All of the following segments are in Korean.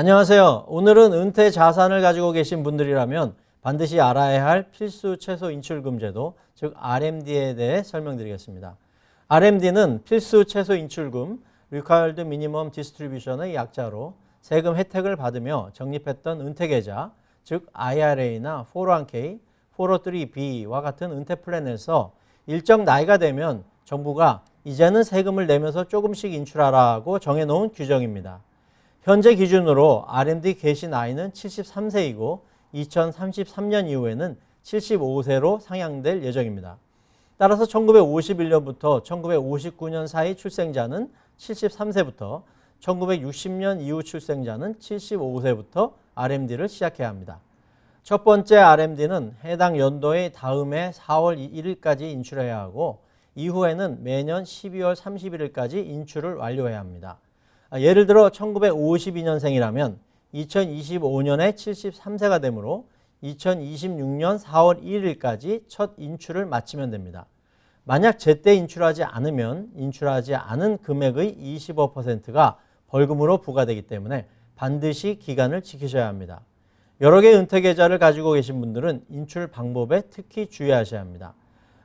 안녕하세요. 오늘은 은퇴 자산을 가지고 계신 분들이라면 반드시 알아야 할 필수 최소 인출금 제도, 즉 RMD에 대해 설명드리겠습니다. RMD는 필수 최소 인출금, Required Minimum Distribution의 약자로 세금 혜택을 받으며 적립했던 은퇴 계좌, 즉 IRA나 401k, 403b와 같은 은퇴 플랜에서 일정 나이가 되면 정부가 이제는 세금을 내면서 조금씩 인출하라고 정해놓은 규정입니다. 현재 기준으로 RMD 개시 나이는 73세이고 2033년 이후에는 75세로 상향될 예정입니다. 따라서 1951년부터 1959년 사이 출생자는 73세부터 1960년 이후 출생자는 75세부터 RMD를 시작해야 합니다. 첫 번째 RMD는 해당 연도의 다음해 4월 1일까지 인출해야 하고 이후에는 매년 12월 31일까지 인출을 완료해야 합니다. 아, 예를 들어 1952년생이라면 2025년에 73세가 되므로 2026년 4월 1일까지 첫 인출을 마치면 됩니다. 만약 제때 인출하지 않으면 인출하지 않은 금액의 25%가 벌금으로 부과되기 때문에 반드시 기간을 지키셔야 합니다. 여러 개의 은퇴 계좌를 가지고 계신 분들은 인출 방법에 특히 주의하셔야 합니다.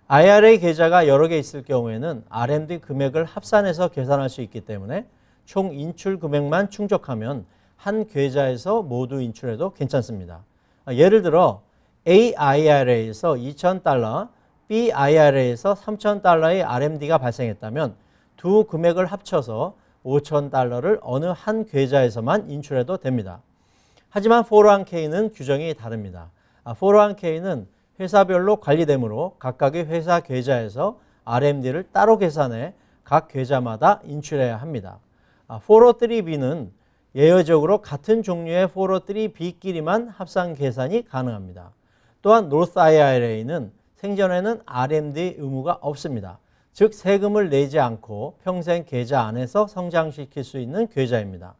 IRA 계좌가 여러 개 있을 경우에는 RMD 금액을 합산해서 계산할 수 있기 때문에 총 인출 금액만 충족하면 한 계좌에서 모두 인출해도 괜찮습니다. 예를 들어 AIRA에서 2,000달러, BIRA에서 3,000달러의 RMD가 발생했다면 두 금액을 합쳐서 5,000달러를 어느 한 계좌에서만 인출해도 됩니다. 하지만 401k는 규정이 다릅니다. 401k는 회사별로 관리되므로 각각의 회사 계좌에서 RMD를 따로 계산해 각 계좌마다 인출해야 합니다. 403b는 예외적으로 같은 종류의 403b끼리만 합산 계산이 가능합니다. 또한 North IRA는 생전에는 RMD 의무가 없습니다. 즉 세금을 내지 않고 평생 계좌 안에서 성장시킬 수 있는 계좌입니다.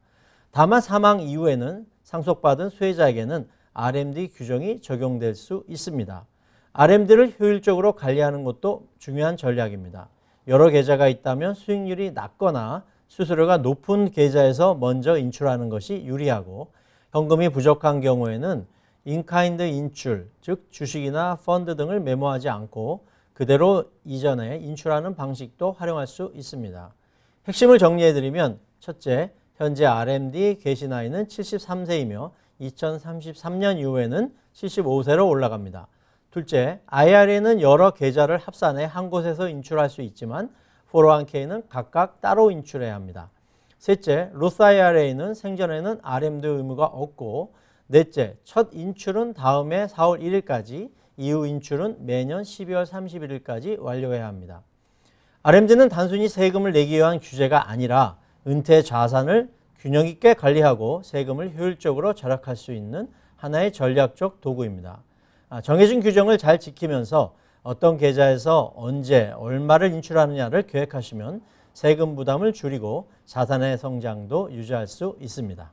다만 사망 이후에는 상속받은 수혜자에게는 RMD 규정이 적용될 수 있습니다. RMD를 효율적으로 관리하는 것도 중요한 전략입니다. 여러 계좌가 있다면 수익률이 낮거나 수수료가 높은 계좌에서 먼저 인출하는 것이 유리하고 현금이 부족한 경우에는 인카인드 인출, 즉 주식이나 펀드 등을 메모하지 않고 그대로 이전에 인출하는 방식도 활용할 수 있습니다. 핵심을 정리해드리면 첫째, 현재 RMD 개시 나이는 73세이며 2033년 이후에는 75세로 올라갑니다. 둘째, IRA는 여러 계좌를 합산해 한 곳에서 인출할 수 있지만 401k는 각각 따로 인출해야 합니다. 셋째, 로스 IRA는 생전에는 RMD 의무가 없고 넷째, 첫 인출은 다음해 4월 1일까지, 이후 인출은 매년 12월 31일까지 완료해야 합니다. RMD는 단순히 세금을 내기 위한 규제가 아니라 은퇴 자산을 균형 있게 관리하고 세금을 효율적으로 절약할 수 있는 하나의 전략적 도구입니다. 아, 정해진 규정을 잘 지키면서 어떤 계좌에서 언제 얼마를 인출하느냐를 계획하시면 세금 부담을 줄이고 자산의 성장도 유지할 수 있습니다.